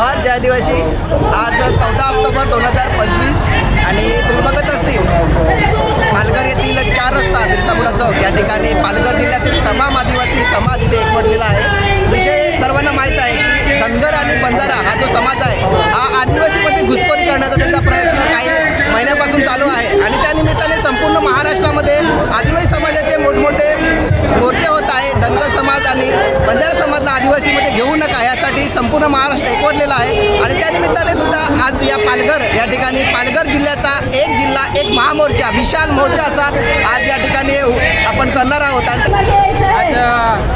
जोहार जय आदिवासी आज चौदा ऑक्टोबर दोन हजार पंचवीस आणि तुम्ही बघत असतील पालघर येथील चार रस्ता बिरसा चौक या ठिकाणी पालघर जिल्ह्यातील तमाम आदिवासी समाज इथे एकवटलेला आहे. विषय सर्वांना माहीत आहे की धनगर आणि बंजारा हा जो समाज आहे हा आदिवासीमध्ये घुसखोरी करण्याचा त्याचा प्रयत्न काही महिन्यापासून चालू आहे. आणि त्या निमित्ताने संपूर्ण महाराष्ट्रामध्ये आदिवासी समाजाचे मोठमोठे मोर्चे होत बंजारा समाजला आदिवासीमध्ये घेऊ नका. यासाठी संपूर्ण महाराष्ट्र एकवटलेला आहे. आणि त्या निमित्ताने सुद्धा आज या पालघर या ठिकाणी पालघर जिल्ह्याचा एक जिल्हा एक महामोर्चा विशाल मोर्चा असा आज या ठिकाणी आपण करणार आहोत. आणि आज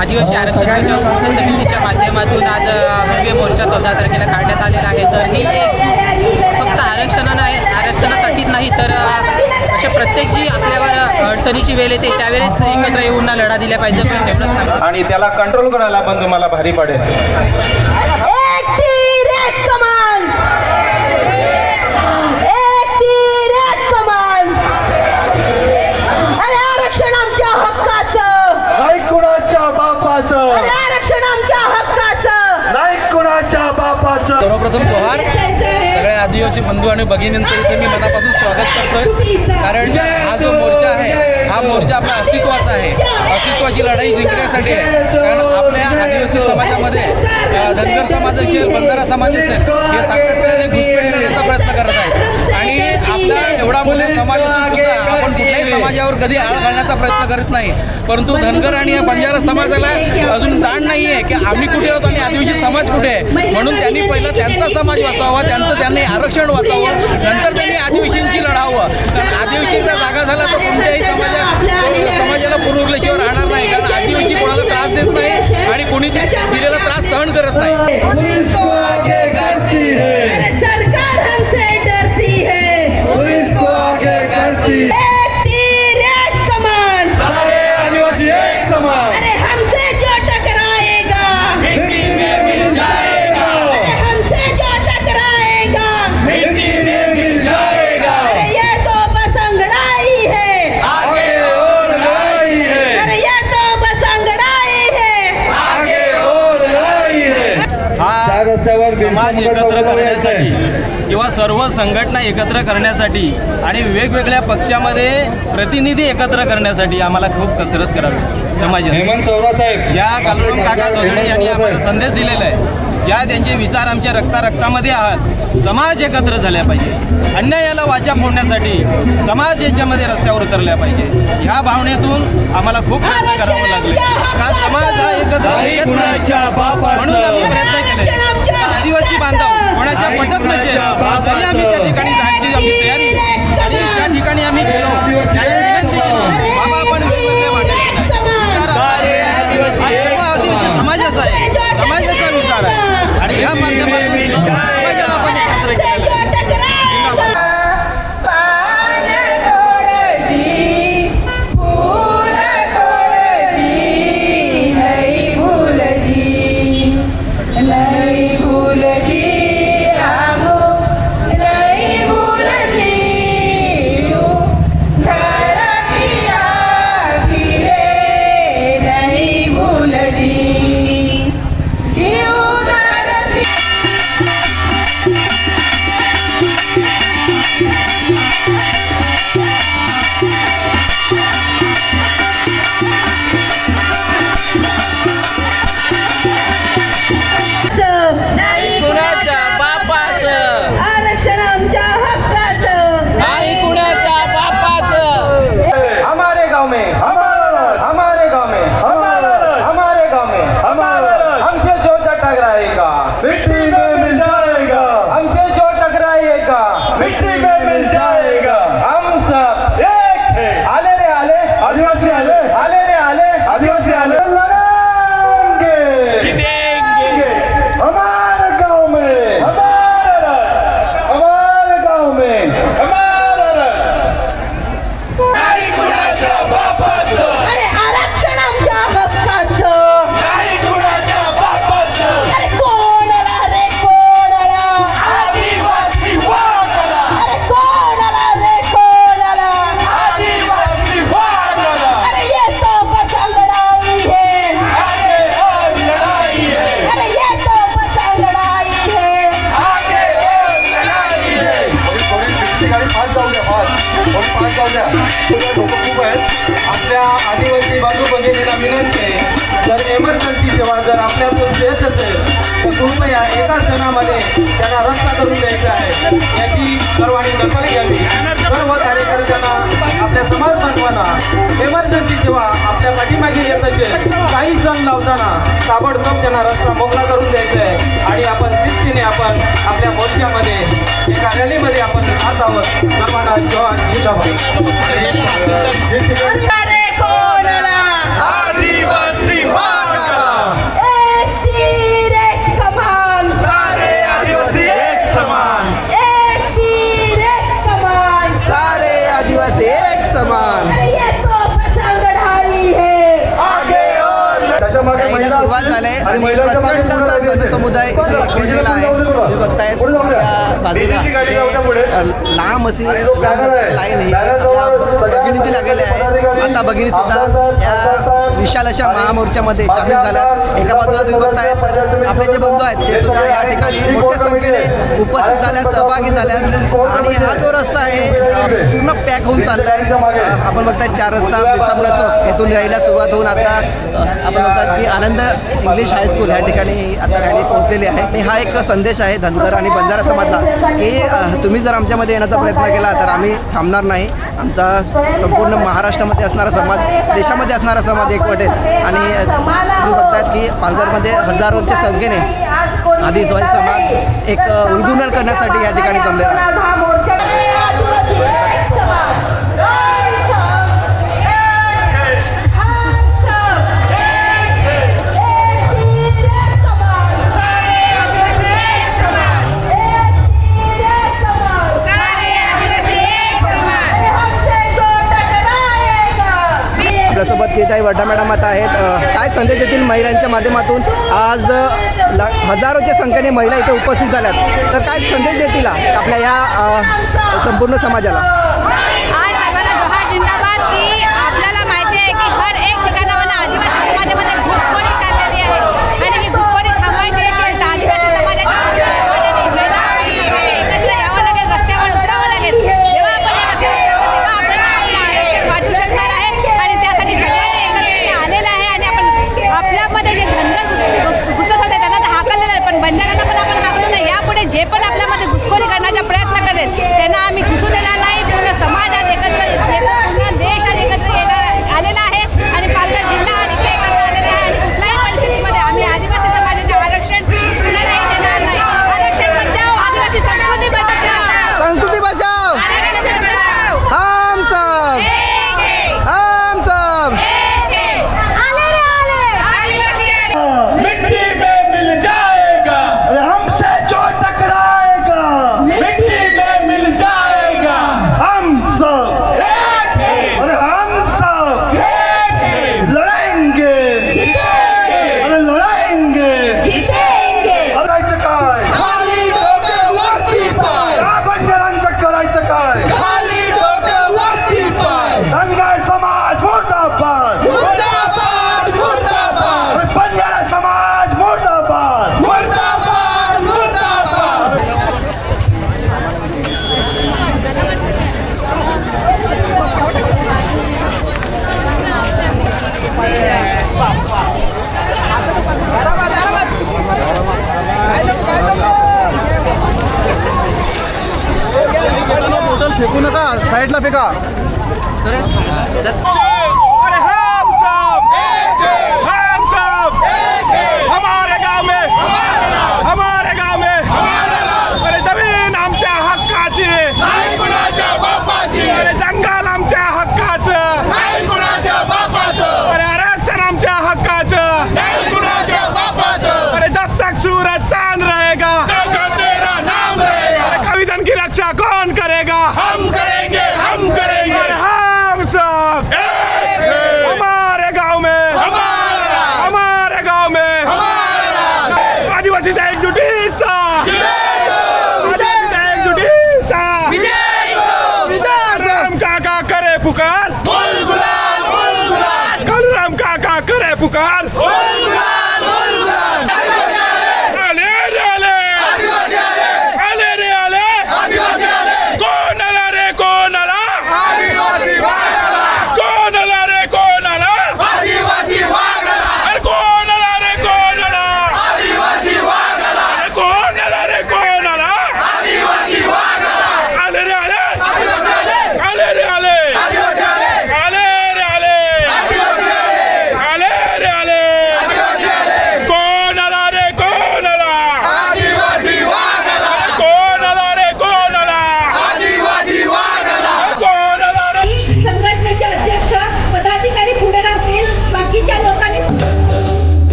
आदिवासी आरक्षणाच्या समितीच्या माध्यमातून आज भव्य मोर्चा चौदा तारखेला काढण्यात आलेला आहे. तर ही एक फक्त आरक्षणा नाही आरक्षणासाठीच नाही तर अशा प्रत्येक जी आपल्यावर अडचणीची वेळ येते त्यावेळेस एकत्र येऊन लढा दिला पाहिजे बस एवढंच आणि त्याला कंट्रोल करायला पण तुम्हाला भारी पडेल. एक तीर एक कमान एक तीर एक कमान अरे आरक्षण आमच्या हक्काचं. नाही कुणाच्या बापाचं. अरे आरक्षण आमच्या हक्काचं. नाही कुणाच्या बापाचं. सर्वप्रथम जोहार सगळ्या आदिवासी बंधू आणि भगिनींचं इथे मी मनापासून स्वागत करतोय. कारण हा जो मोर्चा आहे हा मोर्चा आपल्या अस्तित्वाचा आहे. अस्तित्वाची लढाई जिंकण्यासाठी आहे. कारण आपल्या आदिवासी समाजामध्ये धनगर समाज असेल बंजारा समाज असेल हे सातत्याने घुसपेट करण्याचा प्रयत्न करत आहेत. आणि आपला एवढा मोठा समाज आपण कुठल्याही समाजावर कधी आळ घालण्याचा प्रयत्न करत नाही. परंतु धनगर आणि या बंजारा समाजाला अजून जाण नाही आहे की आम्ही कुठे आहोत आणि आदिवासी समाज कुठे आहे? म्हणून त्यांनी पहिलं त्यांचा समाज वाचावा त्यांचं त्यांनी आरक्षण वाचावं नंतर त्यांनी आदिवासींची लढावं. कारण आदिवासी एकदा जागा झाला तर कोणत्याही समाजा समाजाला पूर्वलेशीवर राहणार नाही. कारण आदिवासी कोणाला त्रास देत नाही आणि कोणी दिलेला त्रास सहन करत नाही. आगे समाज एकत्र करण्यासाठी किंवा सर्व संघटना एकत्र करण्यासाठी आणि वेगवेगळ्या पक्षामध्ये प्रतिनिधी एकत्र करण्यासाठी आम्हाला खूप कसरत करावी. समाज हेमंत साहेब ज्या कालुराम काका धोदडे यांनी आम्हाला संदेश दिलेला आहे ज्या त्यांचे विचार आमच्या रक्ता रक्तामध्ये आहात समाज एकत्र झाल्या पाहिजे. अन्यायाला वाचा फोडण्यासाठी समाज याच्यामध्ये रस्त्यावर उतरल्या पाहिजे. ह्या भावनेतून आम्हाला खूप प्रयत्न करावे लागले. का समाज हा एकत्र येत नाही? म्हणून आम्ही प्रयत्न केले. आदिवासी बांधव कोणाच्या पटत नसेल तरी आम्ही त्या ठिकाणी जायची आम्ही तयारी आणि त्या ठिकाणी आम्ही गेलो. त्याने विनंती केली. बाबा आपण वेगवेगळे वाटायचे नाही. विचार हा सर्व आदिवासी समाजाचा आहे. समाजाचा विचार आहे. आणि या माध्यमातून पाच जाऊ द्या खूप आहेत आपल्या आदिवासी बाजू भगिनीला विनंती आहे जर एमर्जन्सी सेवा जर आपल्यातून देत असेल तर कृपया एका सणामध्ये त्यांना रस्ता करून द्यायचा आहे. याची सर्वांनी दखल घ्यावी सर्व कार्यकर्त्यांना आपल्या समाज बांधवांना एमर्जन्सी सेवा आपल्या पाठीमागे येत असेल काही सण लावताना ताबडतोब त्यांना रस्ता मोकळा करून द्यायचा आहे. आणि आपण शिस्तीने आपण आपल्या मोर्चामध्ये एका रॅलीमध्ये आपण जात आहोत. सर्वांना जवान जिंदाबाद. सुरुवात झाली आहे आणि प्रचंड असा जनसमुदाय इथे एकवटलेला आहे. तुम्ही बघतायत त्या बाजूला ते लांब अशी लांब लाईन ही आपल्या भगिनीची लागलेली आहे. आता भगिनी सुद्धा या विशाल अशा महामोर्चामध्ये सामील झाल्यात. एका बाजूला तुम्ही बघताय तर आपले जे बंधू आहेत ते सुद्धा या ठिकाणी मोठ्या संख्येने उपस्थित झाल्यात सहभागी झाल्यात. आणि हा जो रस्ता आहे पूर्ण पॅक होऊन चाललाय. आहे आपण बघताय चार रस्ता बिरसामुडा चौक येथून रॅलीला सुरुवात होऊन आता आपण बघतात की आनंद इंग्लिश हायस्कूल ह्या ठिकाणी आता रॅली पोहोचलेली आहे. आणि हा एक संदेश आहे धनगर आणि बंजारा समाजला की तुम्ही जर आमच्यामध्ये येण्याचा प्रयत्न केला तर आम्ही थांबणार नाही. आमचा संपूर्ण महाराष्ट्रामध्ये असणारा समाज देशामध्ये असणारा समाज एक पटेल. आणि तुम्ही बघतायत की पालघरमध्ये हजारोच्या संख्येने आदिवासी समाज एक अ, उलगुनल करण्यासाठी या ठिकाणी जमलेला आहे. जे काही वर्धा मॅडम आता आहेत काय संदेश येथील महिलांच्या माध्यमातून? आज हजारोच्या संख्येने महिला इथे उपस्थित झाल्यात. तर काय संदेश देतील आपल्या या संपूर्ण समाजाला? हमारे गाव में हमारे পুকার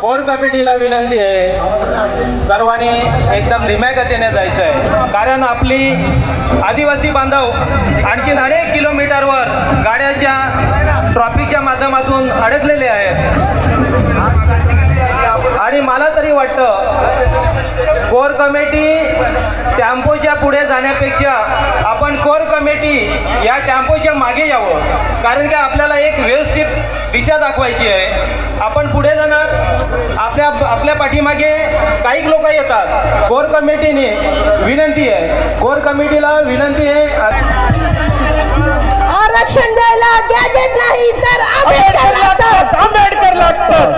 कोर कमिटीला विनंती आहे. सर्वांनी एकदम धीम्या गतीने जायचं आहे कारण आपली आदिवासी बांधव आणखीन अनेक किलोमीटरवर गाड्याच्या ट्रॉफिकच्या माध्यमातून अडकलेले आहेत. आणि मला तरी वाटतं कोर कमिटी टॅम्पोच्या पुढे जाण्यापेक्षा आपण कोर कमिटी या टॅम्पोच्या मागे यावं. कारण की आपल्याला एक व्यवस्थित दिशा दाखवायची आहे. आपण पुढे जाणार आपल्या आपल्या पाठीमागे काही लोक येतात. कोर कमिटीने विनंती आहे. कोर कमिटीला विनंती आहे आरक्षण द्यायला गॅजेट नाही तर आंबेडकर लागतात आंबेडकर लागतात.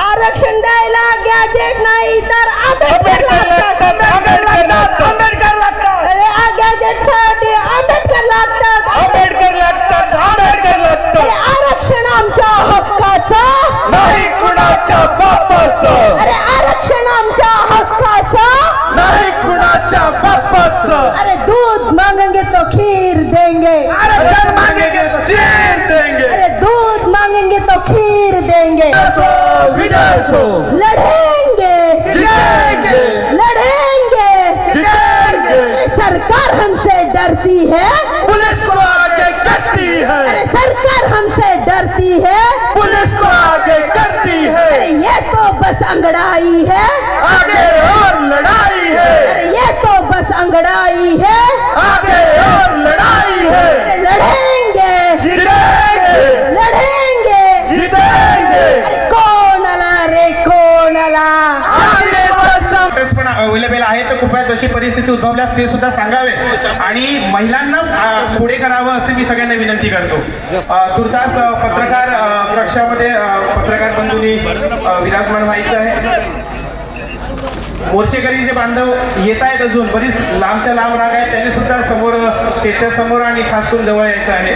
आरक्षण द्यायला गॅजेट नाही तर आंबेडकर लागतात. आंबेडकर लागतात आंबेडकर लागतात. अरे गॅजेटसाठी आंबेडकर लागतात. आंबेडकर लागतात आंबेडकर लागतात. आरक्षण आमच्या हक्काचं. नाही कुणाच्या बापाचं. अरे आरक्षण आमच्या हक्काचं. नाही कुणाच्या बापाचं. अरे दूध मांगेंगे तो खीर देंगे आरक्षण मागेंगे तो चीर देंगे अरे दूध मांगेंगे तो लड़ेंगे जीतेंगे. लड़ेंगे जीतेंगे. अरे सरकार हमसे डरती है. पुलिस को आगे करती अरे है सरकार हमसे डरती है. पुलिस को आगे करती अरे है ये तो बस अंगड़ाई है. आगे और लड़ाई है. अरे ये तो बस अंगड़ाई है. आगे और लड़ाई है. अरे लड़ेंगे जीतेंगे लड़ेंगे जीतेंगे अरे कोण आला रे कोण आला आगे सम पण अवेलेबल आहे तशी परिस्थिती उद्भवल्यास ते सुद्धा सांगावे. आणि महिलांना पुढे करावं असे मी सगळ्यांना विनंती करतो. तुर्तास पत्रकार कक्षामध्ये पत्रकार बंधूंनी विराजमान व्हायचं आहे. मोर्चेकरी जे बांधव येत आहेत अजून बरीच लांबच्या लांब राग आहेत त्यांनी सुद्धा समोर स्टेजच्या समोर आणि खास करून जवळ यायचं आहे.